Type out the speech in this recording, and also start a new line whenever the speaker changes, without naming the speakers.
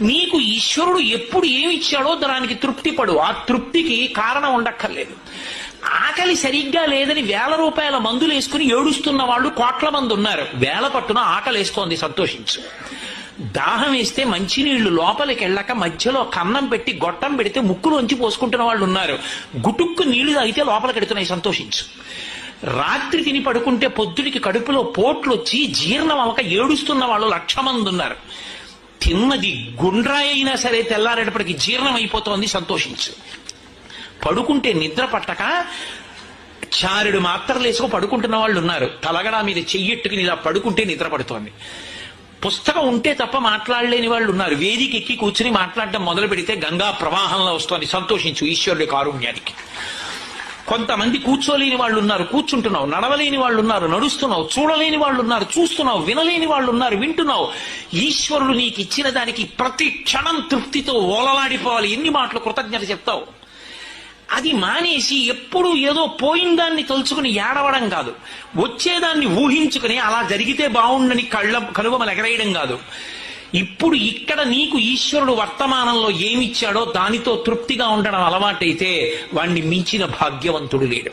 నీకు ఈశ్వరుడు ఎప్పుడు ఏమి ఇచ్చాడో దానికి తృప్తి పడు. ఆ తృప్తికి కారణం ఉండక్కర్లేదు. ఆకలి సరిగ్గా లేదని వేల రూపాయల మందులు వేసుకుని ఏడుస్తున్న వాళ్ళు కోట్ల మంది ఉన్నారు. వేల పట్టున ఆకలి వేస్తోంది సంతోషించు. దాహం వేస్తే మంచినీళ్ళు లోపలికి వెళ్ళక మధ్యలో కన్నం పెట్టి గొట్టం పెడితే ముక్కులోంచి పోసుకుంటున్న వాళ్ళు ఉన్నారు. గుటుక్కు నీళ్ళు తాగితే లోపలికి ఎడుతున్నాయి సంతోషించు. రాత్రి తిని పడుకుంటే పొద్దుడికి కడుపులో పోట్లు వచ్చి జీర్ణం అవక ఏడుస్తున్న వాళ్ళు లక్ష మంది ఉన్నారు. తిన్నది గుండ్రాయి అయినా సరే తెల్లారేటప్పటికి జీర్ణం అయిపోతోంది సంతోషించు. పడుకుంటే నిద్ర పట్టక చారుడు మాత్రలు వేసుకో పడుకుంటున్న వాళ్ళు ఉన్నారు. తలగడా మీద చెయ్యెట్టుకుని ఇలా పడుకుంటే నిద్ర పడుతోంది. పుస్తకం ఉంటే తప్ప మాట్లాడలేని వాళ్ళు ఉన్నారు. వేదిక ఎక్కి కూర్చుని మాట్లాడడం మొదలు పెడితే గంగా ప్రవాహంలో వస్తోంది. సంతోషించు ఈశ్వరుడి కారుణ్యానికి. కొంతమంది కూర్చోలేని వాళ్ళు ఉన్నారు కూర్చుంటున్నావు నడవలేని వాళ్ళు ఉన్నారు నడుస్తున్నావు చూడలేని వాళ్ళు ఉన్నారు చూస్తున్నావు వినలేని వాళ్ళు ఉన్నారు వింటున్నావు. ఈశ్వరుడు నీకు ఇచ్చిన దానికి ప్రతి క్షణం తృప్తితో ఓలలాడిపోవాలి. ఎన్ని మాటలు కృతజ్ఞత చెప్తావు? అది మానేసి ఎప్పుడు ఏదో పోయిన దాన్ని తలుచుకుని ఏడవడం కాదు. వచ్చేదాన్ని ఊహించుకుని అలా జరిగితే బాగుండని కళ్ళ కలువమలు ఎగరేయడం కాదు. ఇప్పుడు ఇక్కడ నీకు ఈశ్వరుడు వర్తమానంలో ఏమిచ్చాడో దానితో తృప్తిగా ఉండడం అలవాటైతే వాణ్ణి మించిన భాగ్యవంతుడు లేడు.